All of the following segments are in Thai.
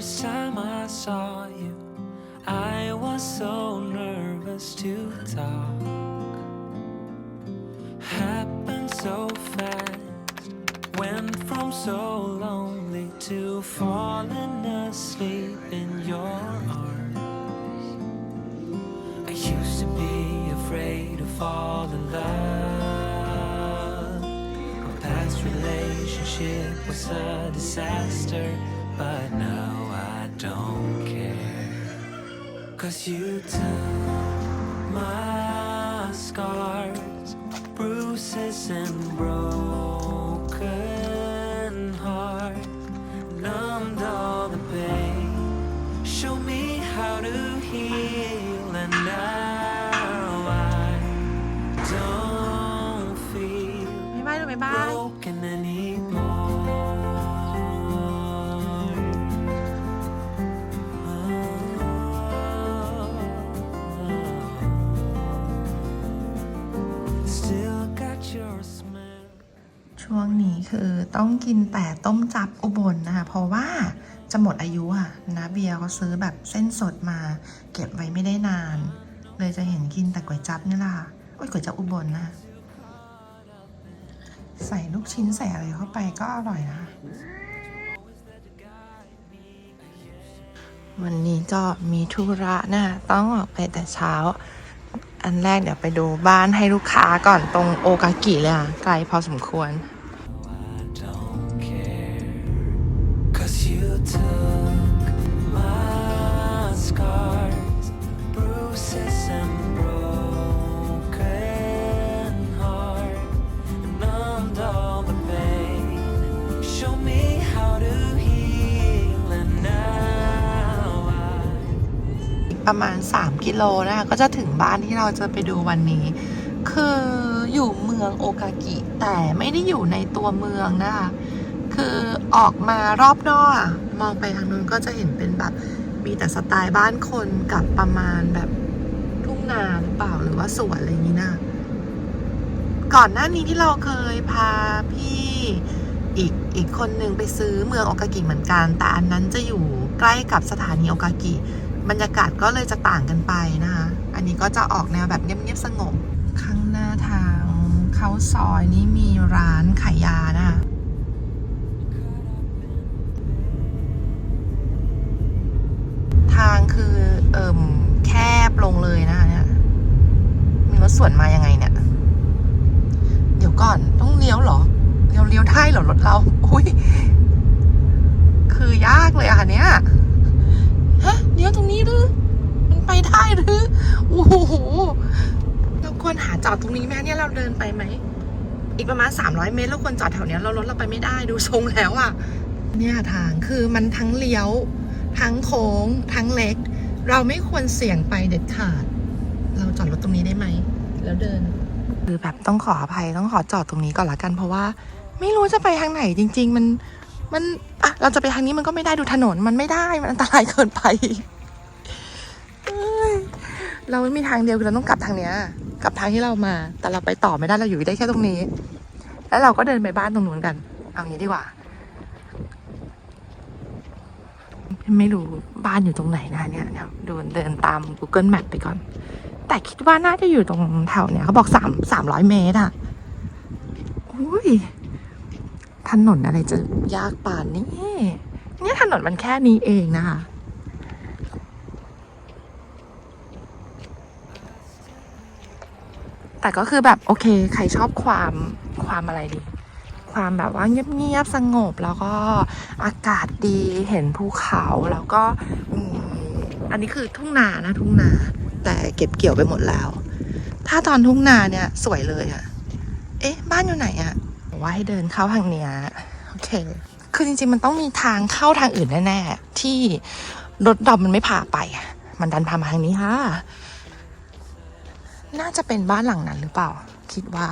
first time I saw you, I was so nervous to talk. Happened so fast, went from so lonely to falling asleep in your arms. I used to be afraid to fall in love. My past relationship was a disaster, but now don't care. Cause you took my scars, bruises, and broken ต้องกินแต่ต้มจับอุบลนะคะ เพราะว่าจะหมดอายุอะนะเบียร์เขาซื้อแบบเส้นสดมา เก็บไว้ไม่ได้นาน เลยจะเห็นกินแต่ก๋วยจับนี่แหละค่ะโอ้ยก๋วยจับอุบลนะคะใส่ลูกชิ้นใส่อะไรเข้าไปก็อร่อยนะวันนี้ก็มีธุระนะคะต้องออกไปแต่เช้า อันแรกเดี๋ยวไปดูบ้านให้ลูกค้าก่อนตรงโอกากิเลยค่ะไกลพอสมควร ประมาณ 3 กิโลนะคะก็จะถึงบ้านที่เราจะไปดูวันนี้ คืออยู่เมืองโอกากิ แต่ไม่ได้อยู่ในตัวเมืองนะคะคือออกมารอบนอกมองไปทางนู้นก็จะเห็นเป็นแบบมีแต่สไตล์บ้านคนกับประมาณแบบทุ่งนาหรือเปล่าหรือว่าสวนอะไรอย่างนี้นะก่อนหน้านี้ที่เราเคยพาพี่อีกอีกคนหนึ่งไปซื้อเมืองโอกากิเหมือนกัน แต่อันนั้นจะอยู่ใกล้กับสถานีโอกากิ บรรยากาศก็เลยจะต่างกันไปนะคะ อันนี้ก็จะออกแนวแบบเงียบๆสงบ ข้างหน้าทางเข้าซอยนี้มีร้านขายยานะคะทางคือเอิ่มแคบลงเลยนะคะเนี่ย มีรถสวนมายังไงเนี่ย เดี๋ยวก่อนต้องเลี้ยวเหรอเลี้ยวเลี้ยวได้เหรอรถเรา อุ้ย คือยากเลยอะค่ะเนี่ย ฮะเลี้ยวตรงนี้หรือ มันไปได้หรือ โอ้โห เราควรหาจอดตรงนี้ไหมเนี่ยเราเดินไปไหม อีกประมาณ 300 เมตรเราควรจอดแถวเนี้ยเรารถเราไปไม่ได้ดูทรงแล้วอะ เนี่ยทางคือมันทั้งเลี้ยว ทั้งโค้ง ทั้งเล็ก เราไม่ควรเสี่ยงไปเด็ดขาด เราจอดรถตรงนี้ได้ไหม แล้วเดิน คือแบบต้องขออภัยต้องขอจอดตรงนี้ก่อนละกันเพราะว่า ไม่รู้จะไปทางไหนจริง ๆ มัน มันอะเราจะไปทางนี้มันก็ไม่ได้ดูถนนมันไม่ได้มันอันตรายเกินไป เราไม่มีทางเดียวคือเราต้องกลับทางเนี้ยกลับทางที่เรามา แต่เราไปต่อไม่ได้เราอยู่ได้แค่ตรงนี้ แล้วเราก็เดินไปบ้านตรงนู้นกัน เอางี้ดีกว่า ไม่รู้บ้านอยู่ตรงไหนนะเนี่ยเนี่ยดูเดินตาม Google Map ไปก่อน แต่คิดว่าน่าจะอยู่ตรงแถวเนี่ยเขาบอกสามสามร้อยเมตรอะอุ้ย ถนนอะไรจะยากป่านนี้เนี่ยถนนมันแค่นี้เองนะคะแต่ก็คือแบบโอเค ใครชอบความความอะไรดี ความแบบว่าเงียบๆสงบแล้วก็อากาศดีเห็นภูเขาแล้วก็อันนี้คือทุ่งนานะทุ่งนา แต่เก็บเกี่ยวไปหมดแล้ว ถ้าตอนทุ่งนาเนี่ยสวยเลยอะเอ๊ะ บ้านอยู่ไหนอะ ว่าให้เดินเข้าทางเนี้ยโอเค คือจริงๆมันต้องมีทางเข้าทางอื่นแน่ๆ ที่รถดอมมันไม่พาไป มันดันพามาทางนี้ค่ะ น่าจะเป็นบ้านหลังนั้นหรือเปล่า คิดว่า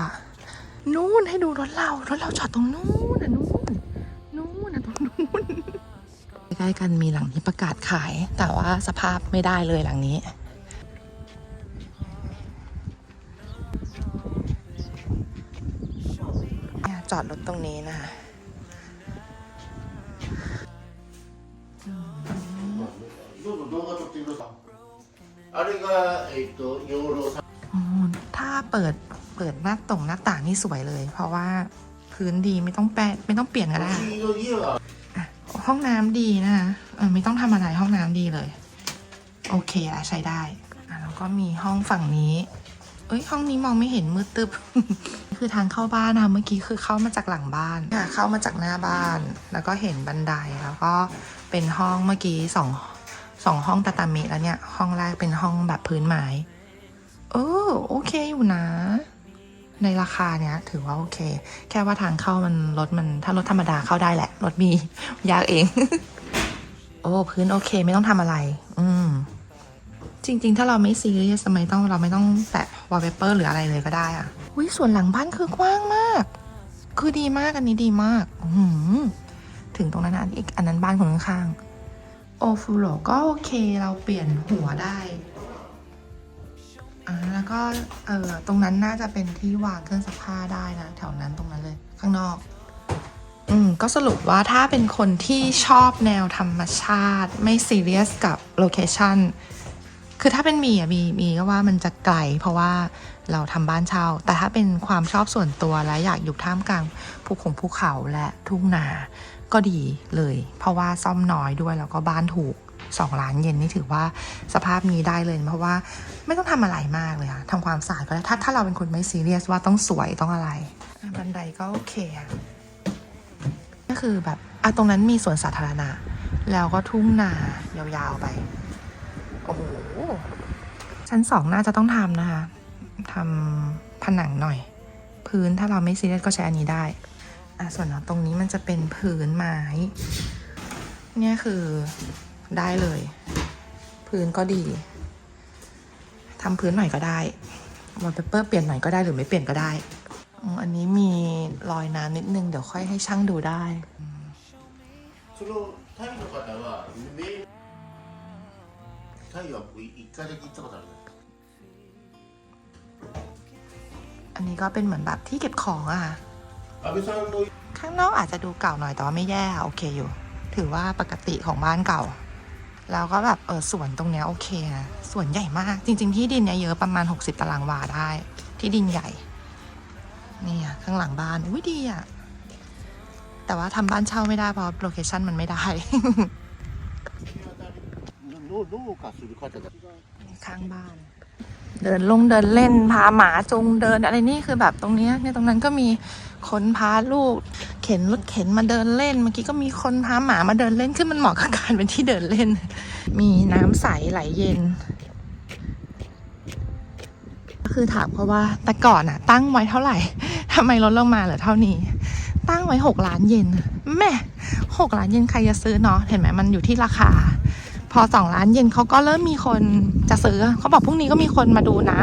นู่นให้ดูรถเรา รถเราจอดตรงนู้นนะนู่น นู่นนะตรงนู้นใกล้ๆกันมีหลังที่ประกาศขาย แต่ว่าสภาพไม่ได้เลยหลังนี้ ตรงนี้นะคะถ้าเปิดเปิดหน้าต่งหน้าต่างนี่สวยเลย เพราะว่าพื้นดีไม่ต้องแปะไม่ต้องเปลี่ยนก็ได้ห้องน้ำดีนะคะไม่ต้องทำอะไรห้องน้ำดีเลย โอเคอะใช้ได้แล้วก็มีห้องฝั่งนี้ เอ้ยห้องนี้มองไม่เห็นมืดตึ๊บ คือทางเข้าบ้านนะเมื่อกี้คือเข้ามาจากหลังบ้านค่ะเข้ามาจากหน้าบ้าน แล้วก็เห็นบันไดแล้วก็เป็นห้องเมื่อกี้สองสองห้องตาตามิแล้วเนี่ย ห้องแรกเป็นห้องแบบพื้นไม้เออโอเคอยู่นะ ในราคาเนี้ยถือว่าโอเค แค่ว่าทางเข้ามันรถมันถ้ารถธรรมดาเข้าได้แหละรถมียากเอง โอ้พื้นโอเคไม่ต้องทำอะไร อืม จริง ๆ ถ้าเราไม่ซีเรียสทำไมต้องเราไม่ต้องแปะวอลเปเปอร์หรืออะไรเลยก็ได้อะอุ้ยส่วนหลังบ้านคือกว้างมาก คือดีมากอันนี้ดีมากอือหือถึงตรงนั้นอีกอันนั้นบ้านคนข้างๆโอฟูโรก็โอเคเราเปลี่ยนหัวได้อ่าแล้วก็เออตรงนั้นน่าจะเป็นที่วางเครื่องซักผ้าได้นะแถวนั้นตรงนั้นเลยข้างนอก อืมก็สรุปว่าถ้าเป็นคนที่ชอบแนวธรรมชาติ ไม่ซีเรียสกับโลเคชั่น คือถ้าเป็นมีอะมีมีก็ว่ามันจะไกล เพราะว่าเราทำบ้านเช่า แต่ถ้าเป็นความชอบส่วนตัวและอยากอยู่ท่ามกลางภูเขาภูเขาและทุ่งนาก็ดีเลย เพราะว่าซ่อมน้อยด้วยแล้วก็บ้านถูกสองล้านเยนนี่ถือว่าสภาพนี้ได้เลย เพราะว่าไม่ต้องทำอะไรมากเลยค่ะทำความสะอาดก็ได้ถ้าถ้าเราเป็นคนไม่ซีเรียสว่าต้องสวยต้องอะไรบันไดก็โอเคอะก็คือแบบอะตรงนั้นมีสวนสาธารณะ แล้วก็ทุ่งนายาวๆไป โอ้โหชั้นสองน่าจะต้องทำนะคะทำผนังหน่อย พื้นถ้าเราไม่ซีเรียสก็ใช้อันนี้ได้อะส่วนตรงนี้มันจะเป็นพื้นไม้เนี่ยคือได้เลย พื้นก็ดีทำพื้นหน่อยก็ได้วอลเปเปอร์เปลี่ยนหน่อยก็ได้หรือไม่เปลี่ยนก็ได้อืมอันนี้มีรอยน้ำนิดนึง เดี๋ยวค่อยให้ช่างดูได้そのタイの方はメールタイは僕一回だけ行ったことあるね อันนี้ก็เป็นเหมือนแบบที่เก็บของอะค่ะ 安倍さんの ข้างนอกอาจจะดูเก่าหน่อยแต่ว่าไม่แย่ค่ะโอเคอยู่ ถือว่าปกติของบ้านเก่า แล้วก็แบบเออสวนตรงเนี้ยโอเคนะสวนใหญ่มาก จริง ๆ ที่ดินเนี้ยเยอะประมาณ 60 ตารางวาได้ ที่ดินใหญ่ นี่อะข้างหลังบ้านอุ้ยดีอะแต่ว่าทำบ้านเช่าไม่ได้เพราะโลเคชันมันไม่ได้ 農農家する方だ ข้างบ้าน เดินลงเดินเล่นพาหมาจงเดินอะไรนี่คือแบบตรงเนี้ยเนี่ยตรงนั้นก็มีคนพาลูก เข็นรถเข็นมาเดินเล่น เมื่อกี้ก็มีคนพาหมามาเดินเล่นขึ้นมันเหมาะกับการเป็นที่เดินเล่น มีน้ำใสไหลเย็น ก็คือถามเพราะว่าแต่ก่อนอะตั้งไว้เท่าไหร่ทำไมลดลงมาเหลือเท่านี้ ตั้งไว้หกล้านเยนแม่หกล้านเยนใครจะซื้อเนาะเห็นไหมมันอยู่ที่ราคา พอสองล้านเย็นเขาก็เริ่มมีคนจะซื้อ เขาบอกพรุ่งนี้ก็มีคนมาดูนะ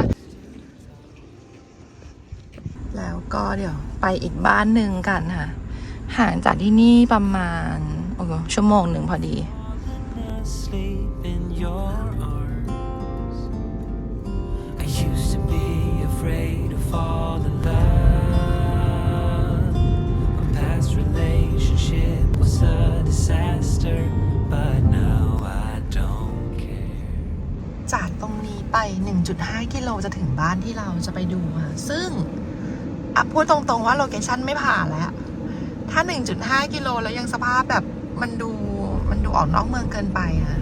แล้วก็เดี๋ยวไปอีกบ้านหนึ่งกันค่ะ ห่างจากที่นี่ประมาณโอ้โหชั่วโมงหนึ่งพอดี asleep in your จากตรงนี้ไป 1.5 กิโลจะถึงบ้านที่เราจะไปดูค่ะ ซึ่งอะพูดตรงๆว่าโลเคชั่นไม่ผ่านแล้ว ถ้า 1.5 กิโลแล้วยังสภาพแบบมันดูมันดูออกนอกเมืองเกินไปอะ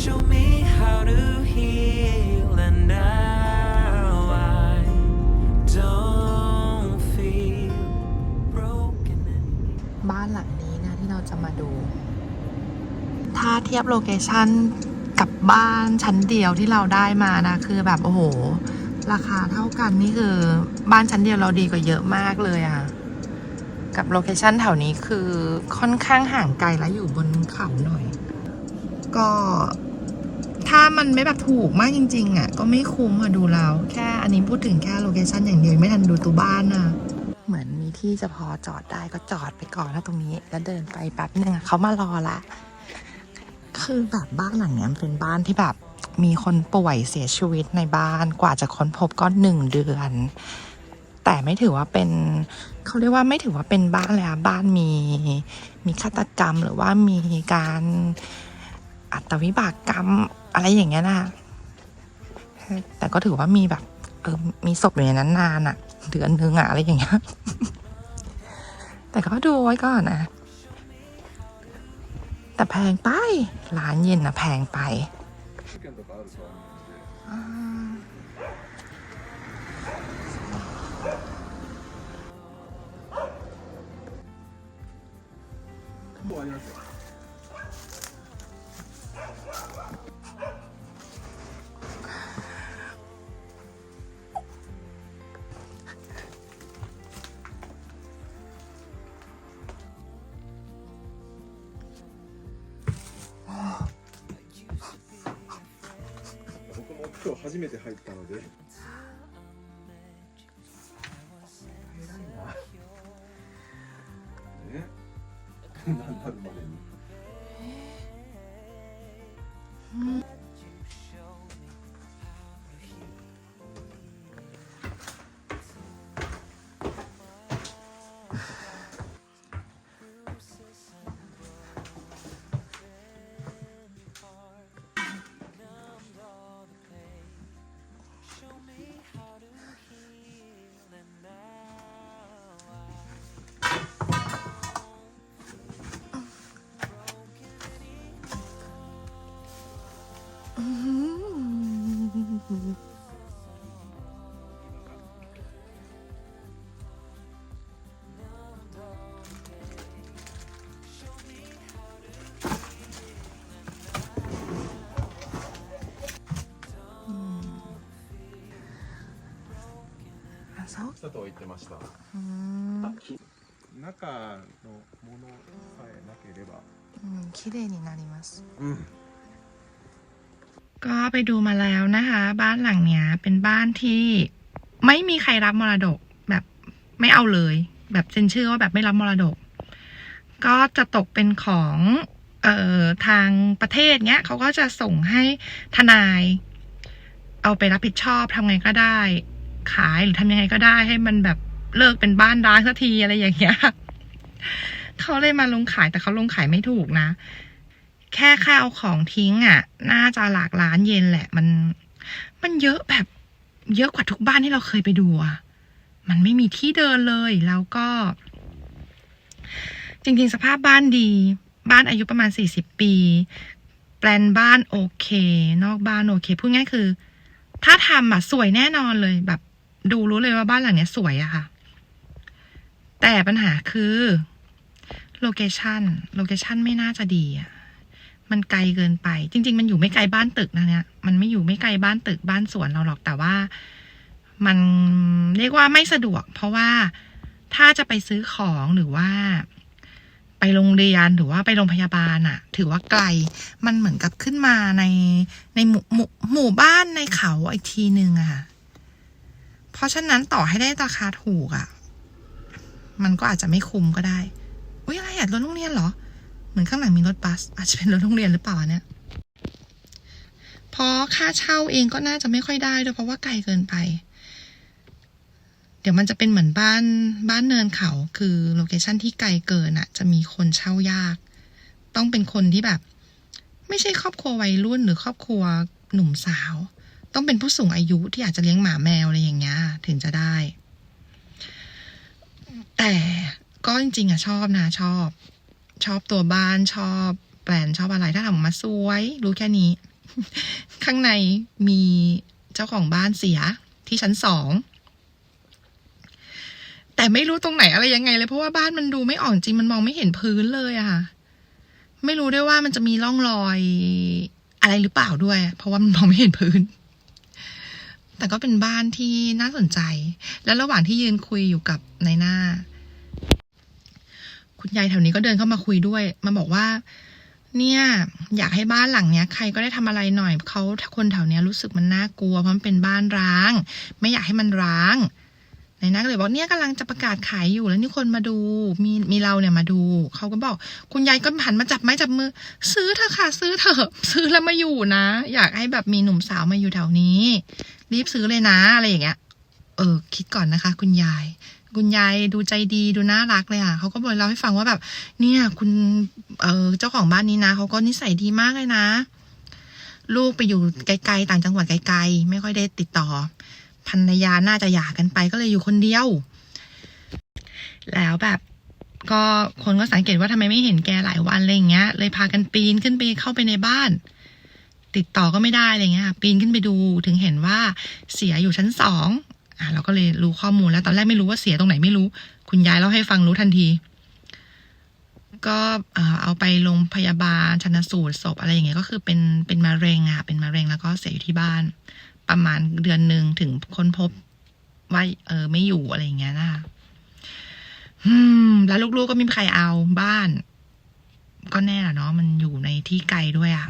Show me how to heal, and now I don't feel broken anymore. บ้านหลังนี้นะที่เราจะมาดู ถ้าเทียบโลเคชัน กับบ้านชั้นเดียวที่เราได้มานะ คือแบบโอ้โห ราคาเท่ากันนี่คือ บ้านชั้นเดียวเราดีกว่าเยอะมากเลยอะกับโลเคชันแถวนี้คือค่อนข้างห่างไกลและอยู่บนเขาหน่อย ก็ถ้ามันไม่แบบถูกมากจริง ๆอะก็ไม่คุ้มอะดูแล้วแค่อันนี้พูดถึงแค่โลเคชันอย่างเดียวไม่ทันดูตัวบ้านนะเหมือนมีที่จะพอจอดได้ก็จอดไปก่อนนะตรงนี้ แล้วเดินไปแป๊บนึงเขามารอละ คือแบบบ้านหลังเนี้ยเป็นบ้านที่แบบมีคนป่วยเสียชีวิตในบ้านกว่าจะค้นพบก็หนึ่งเดือน แต่ไม่ถือว่าเป็นเขาเรียกว่าไม่ถือว่าเป็นบ้านเลยอะบ้านมีมีฆาตกรรมหรือว่ามีการอัตวิบากกรรมอะไรอย่างเงี้ยนะแต่ก็ถือว่ามีแบบเออมีศพอยู่ในนั้นนานอะเดือนนึงอะอะไรอย่างเงี้ยแต่ก็ดูไว้ก่อนนะ แต่แพงไป ร้านเย็นนะแพงไปบ่อ 거죠? 대단이다. 네? 난다는 말했네. 음. とは言ってました。うーん 中のものさえなければ。 อืม綺麗になります うん。 ก็ไปดูมาแล้วนะคะ บ้านหลังเนี้ย เป็นบ้านที่ไม่มีใครรับมรดกแบบไม่เอาเลย แบบเซ็นชื่อว่าแบบไม่รับมรดก ก็จะตกเป็นของเอ่อทางประเทศเนี้ยเขาก็จะส่งให้ทนาย เอาไปรับผิดชอบทำไงก็ได้ ขายหรือทำยังไงก็ได้ให้มันแบบเลิกเป็นบ้านร้างสักทีอะไรอย่างเงี้ยเขาเลยมาลงขายแต่เขาลงขายไม่ถูกนะ แค่ค่าเอาของทิ้งอะ น่าจะหลากล้านเยนแหละ มัน มันเยอะแบบ เยอะกว่าทุกบ้านที่เราเคยไปดูอะมันไม่มีที่เดินเลยแล้วก็ จริงๆสภาพบ้านดี บ้านอายุประมาณสี่สิบปี แปลนบ้านโอเค นอกบ้านโอเคพูดง่ายคือ ถ้าทำอะสวยแน่นอนเลยแบบ ดูรู้เลยว่าบ้านหลังเนี้ยสวยอะค่ะ แต่ปัญหาคือโลเคชันโลเคชันไม่น่าจะดีอะมันไกลเกินไป จริง ๆ มันอยู่ไม่ไกลบ้านตึกนะเนี่ย มันไม่อยู่ไม่ไกลบ้านตึกบ้านสวนเราหรอกแต่ว่า มันเรียกว่าไม่สะดวก เพราะว่าถ้าจะไปซื้อของหรือว่าไปโรงเรียนหรือว่าไปโรงพยาบาลอะถือว่าไกล มันเหมือนกับขึ้นมาในในหมู่หมู่หมู่บ้านในเขาอีกทีหนึ่งอะค่ะ เพราะฉะนั้นต่อให้ได้ราคาถูกอะมันก็อาจจะไม่คุ้มก็ได้ อุ้ยอะไรอะรถโรงเรียนเหรอ เหมือนข้างหลังมีรถบัส อาจจะเป็นรถโรงเรียนหรือเปล่าเนี่ยเพราะค่าเช่าเองก็น่าจะไม่ค่อยได้ด้วยเพราะว่าไกลเกินไป เดี๋ยวมันจะเป็นเหมือนบ้านบ้านเนินเขา คือโลเคชันที่ไกลเกินอะ จะมีคนเช่ายาก ต้องเป็นคนที่แบบ ไม่ใช่ครอบครัววัยรุ่นหรือครอบครัวหนุ่มสาว ต้องเป็นผู้สูงอายุที่อาจจะเลี้ยงหมาแมวอะไรอย่างเงี้ยถึงจะได้ แต่ก็จริงๆอะชอบนะ ชอบ ชอบตัวบ้านชอบแปลนชอบอะไรถ้าทำออกมาสวย รู้แค่นี้ ข้างในมีเจ้าของบ้านเสียที่ชั้นสองแต่ไม่รู้ตรงไหนอะไรยังไงเลยเพราะว่าบ้านมันดูไม่ออกจริงมันมองไม่เห็นพื้นเลยอะค่ะ ไม่รู้ด้วยว่ามันจะมีร่องรอยอะไรหรือเปล่าด้วย เพราะว่ามันมองไม่เห็นพื้น แต่ก็เป็นบ้านที่น่าสนใจ แล้วระหว่างที่ยืนคุยอยู่กับนายหน้า คุณยายแถวนี้ก็เดินเข้ามาคุยด้วย มาบอกว่า เนี่ย อยากให้บ้านหลังเนี้ย ใครก็ได้ทำอะไรหน่อยเขาคนแถวเนี้ยรู้สึกมันน่ากลัวเพราะมันเป็นบ้านร้าง ไม่อยากให้มันร้างนายหน้าก็เลยบอกเนี่ยกำลังจะประกาศขายอยู่แล้วนี่คนมาดู มีมีเราเนี่ยมาดู เขาก็บอก คุณยายก็หันมาจับไม้จับมือ ซื้อเถอะค่ะ ซื้อเถอะ ซื้อแล้วมาอยู่นะ อยากให้แบบมีหนุ่มสาวมาอยู่แถวนี้ รีบซื้อเลยนะอะไรอย่างเงี้ย เออ คิดก่อนนะคะ คุณยาย คุณยายดูใจดีดูน่ารักเลยอะเขาก็บอกเล่าให้ฟังว่าแบบ เนี่ย คุณ เออเจ้าของบ้านนี้นะเขาก็นิสัยดีมากเลยนะ ลูกไปอยู่ไกลๆต่างจังหวัดไกลๆไม่ค่อยได้ติดต่อภรรยาน่าจะหย่ากันไปก็เลยอยู่คนเดียว แล้วแบบก็คนก็สังเกตว่าทำไมไม่เห็นแกหลายวันอะไรอย่างเงี้ย เลยพากันปีนขึ้นไปเข้าไปในบ้าน ติดต่อก็ไม่ได้อะไรเงี้ยปีนขึ้นไปดูถึงเห็นว่าเสียอยู่ชั้นสองอะเราก็เลยรู้ข้อมูลแล้วตอนแรกไม่รู้ว่าเสียตรงไหนไม่รู้ คุณยายเล่าให้ฟังรู้ทันที ก็เอาไปโรงพยาบาลชนสูตรศพอะไรอย่างเงี้ยก็คือเป็นเป็นมะเร็งอะเป็นมะเร็งแล้วก็เสียอยู่ที่บ้าน ประมาณเดือนหนึ่งถึงค้นพบว่าเออไม่อยู่อะไรอย่างเงี้ยนะคะอืม แล้วลูกๆก็ไม่มีใครเอาบ้าน ก็แน่ละเนาะมันอยู่ในที่ไกลด้วยอะ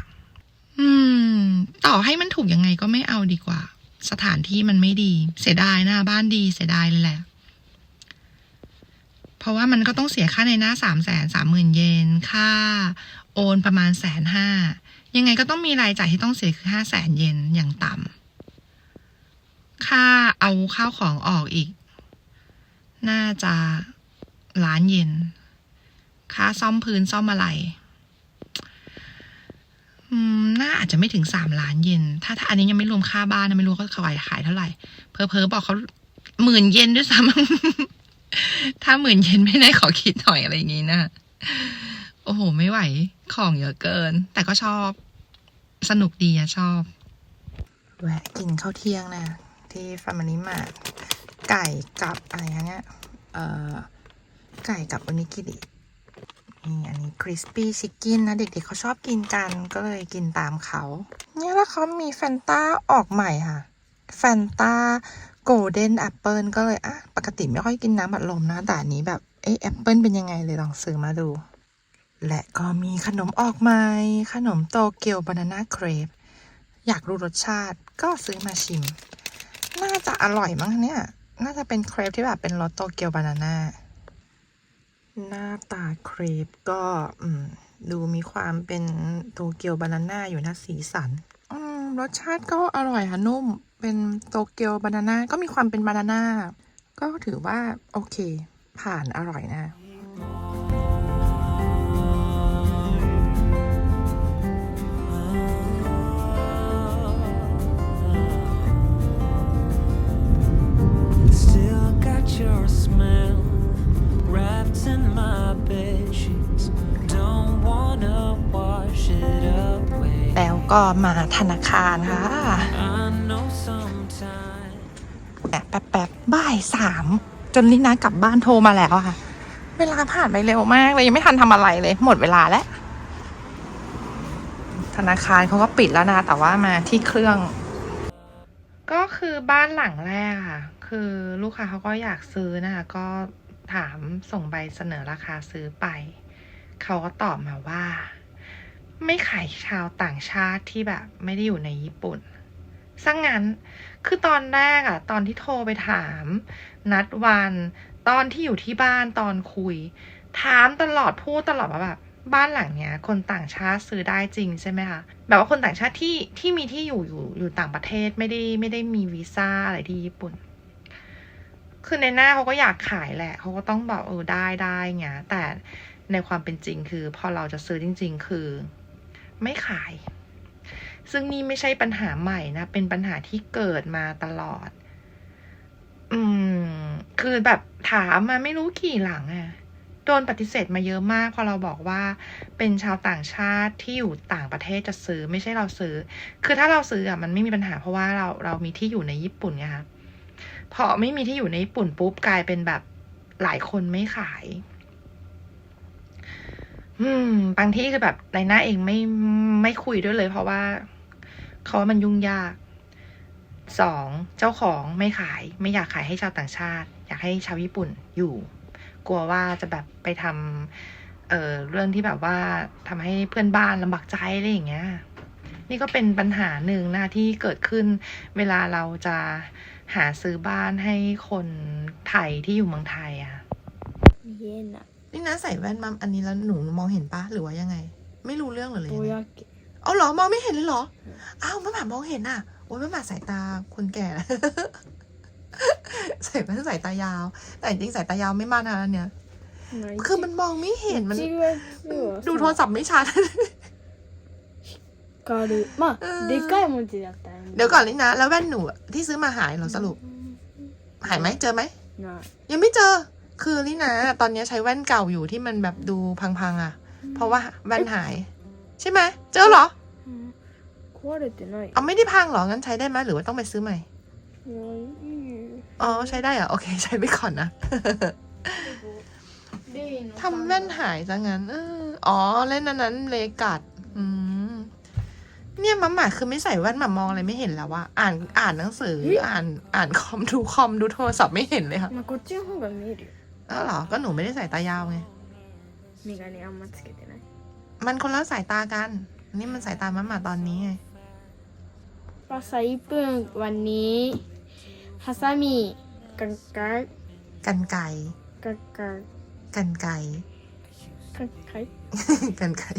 อืม ต่อให้มันถูกยังไงก็ไม่เอาดีกว่า สถานที่มันไม่ดี เสียดายนะบ้านดีเสียดายเลยแหละ เพราะว่ามันก็ต้องเสียค่าในหน้าสามแสนสามหมื่นเยนค่า โอนประมาณแสนห้ายังไงก็ต้องมีรายจ่ายที่ต้องเสียคือห้าแสนเยนอย่างต่ำค่าเอาข้าวของออกอีก น่าจะล้านเยนค่าซ่อมพื้นซ่อมอะไร น่าอาจจะไม่ถึงสามล้านเยนถ้าถ้าอันนี้ยังไม่รวมค่าบ้านนะไม่รู้เขาขายขายเท่าไหร่ เพอเพอบอกเขาหมื่นเยนด้วยซ้ำถ้าหมื่นเยนไม่ได้ขอคิดหน่อยอะไรอย่างงี้นะโอ้โห ไม่ไหวของเยอะเกิน แต่ก็ชอบ สนุกดีอะชอบแวะกินข้าวเที่ยงนะ ที่ฟาร์มานิมาไก่กับอะไรเนี่ยเอ่อไก่กับอนิกิริ นี่อันนี้คริสปี้ชิคกินนะ เด็กๆเขาชอบกินกันก็เลยกินตามเขา เนี่ยแล้วเขามีแฟนตาออกใหม่ค่ะแฟนตาโกลเด้นแอปเปิลก็เลยอะปกติไม่ค่อยกินน้ำอัดลมนะ แต่อันนี้แบบเอ๊ะแอปเปิลเป็นยังไงเลยลองซื้อมาดู และก็มีขนมออกใหม่ ขนมโตเกียวบานาน่าเครปอยากรู้รสชาติก็ซื้อมาชิม น่าจะอร่อยมั้งเนี่ย น่าจะเป็นเครปที่แบบเป็นรสโตเกียวบานาน่า หน้าตาเครปก็ดูมีความเป็นโตเกียวบานาน่าอยู่นะสีสันรสชาติก็อร่อยค่ะนุ่ม เป็นโตเกียวบานาน่าก็มีความเป็นบานาน่าก็ถือว่าโอเค ผ่านอร่อยนะ Still got your smell in my bed sheets. Don't wanna wash it away. แล้วก็มาธนาคารค่ะ I know sometimes. แป๊บแป๊บแป๊บบ่ายสามจนลินากลับบ้านโทรมาแล้วอะค่ะ เวลาผ่านไปเร็วมากเลยยังไม่ทันทำอะไรเลย หมดเวลาแล้ว ธนาคารเขาก็ปิดแล้วนะ แต่ว่ามาที่เครื่อง ก็คือบ้านหลังแรกค่ะ คือลูกค้าเขาก็อยากซื้อนะคะ ก็ ถามส่งใบเสนอราคาซื้อไป เขาก็ตอบมาว่า ไม่ขายชาวต่างชาติที่แบบไม่ได้อยู่ในญี่ปุ่นซะงงั้น คือตอนแรกอะตอนที่โทรไปถาม นัดวัน ตอนที่อยู่ที่บ้านตอนคุย ถามตลอดพูดตลอดว่าแบบบ้านหลังเนี้ย คนต่างชาติซื้อได้จริงใช่ไหมคะ แบบว่าคนต่างชาติที่ที่มีที่อยู่อยู่อยู่ต่างประเทศไม่ได้ไม่ได้มีวีซ่าอะไรที่ญี่ปุ่น คือในหน้าเขาก็อยากขายแหละ เขาก็ต้องบอกเออได้ได้เงี้ย แต่ในความเป็นจริงคือ พอเราจะซื้อจริง ๆ คือ ไม่ขาย ซึ่งนี่ไม่ใช่ปัญหาใหม่นะ เป็นปัญหาที่เกิดมาตลอด อืม คือแบบถามมาไม่รู้กี่หลังอะโดนปฏิเสธมาเยอะมาก พอเราบอกว่าเป็นชาวต่างชาติที่อยู่ต่างประเทศจะซื้อไม่ใช่เราซื้อ คือถ้าเราซื้ออะมันไม่มีปัญหาเพราะว่าเราเรามีที่อยู่ในญี่ปุ่นไงคะ พอไม่มีที่อยู่ในญี่ปุ่นปุ๊บกลายเป็นแบบหลายคนไม่ขาย อืม บางที่คือแบบในหน้าเองไม่ไม่คุยด้วยเลย เพราะว่าเขาว่ามันยุ่งยากสองเจ้าของไม่ขาย ไม่อยากขายให้ชาวต่างชาติ อยากให้ชาวญี่ปุ่นอยู่ กลัวว่าจะแบบไปทำเอ่อเรื่องที่แบบว่าทำให้เพื่อนบ้านลำบากใจอะไรอย่างเงี้ย นี่ก็เป็นปัญหาหนึ่งนะที่เกิดขึ้นเวลาเราจะ หาซื้อบ้านให้คนไทยที่อยู่เมืองไทยอะเย็นอะนี่นะใส่แว่นมาอันนี้แล้วหนูมองเห็นปะหรือว่ายังไง ไม่รู้เรื่องหรือเลยโอ้ยงไงเอาเหรอมองไม่เห็นเลยเหรออ้าวแม่หมามองเห็นอะโอ้ยแม่หมาสายตาคนแก่ใส่แว่นสายตายาว แต่จริงสายตายาวไม่มานานเนี่ย คือมันมองไม่เห็นมัน ดูโทรศัพท์ไม่ชัด かるまあうんでかい文字だったらいいん เดี๋ยวก่อนลินะ แล้วแว่นหนูอะที่ซื้อมาหายเหรอสรุป หายไหมเจอไหม ない ยังไม่เจอ คือลินะตอนนี้ใช้แว่นเก่าอยู่ที่มันแบบดูพังๆอ่ะ เพราะว่าแว่นหาย ใช่ไหม เจอเหรอ うん壊れてない เอาไม่ได้พังเหรอ งั้นใช้ได้ไหมหรือว่าต้องไปซื้อใหม่ いやいいよ อ๋อ ใช้ได้เหรอ โอเค ใช้ไปก่อนนะ レイの ทำแว่นหายซะงั้นเอออ๋อ เล่นอันนั้นเลกัด อืม ม เนี่ยมัมหมาคือไม่ใส่แว่นหมามองอะไรไม่เห็นแล้วว่าอ่านอ่านหนังสือ อ่านอ่านคอมดูคอมดูโทรศัพท์ไม่เห็นเลยค่ะ まあこっちの方が見えるよ อ้าวเหรอ ก็หนูไม่ได้ใส่ตายาวไง 眼鏡あんまつけてない มันคนละสายตากัน อันนี้มันสายตามัมหมาตอนนี้ไง 朝1分วันนี้ハサミガンガン กันไก่ ガンガン กันไก่ ガンガン กันไก่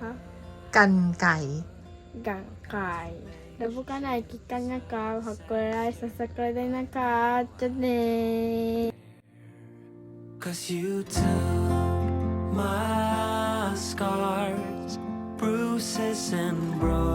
は กันไก่ ガンガンラボかない期間がかはこらいささかでなかじゃねー Cause you took my scars, bruises, and broken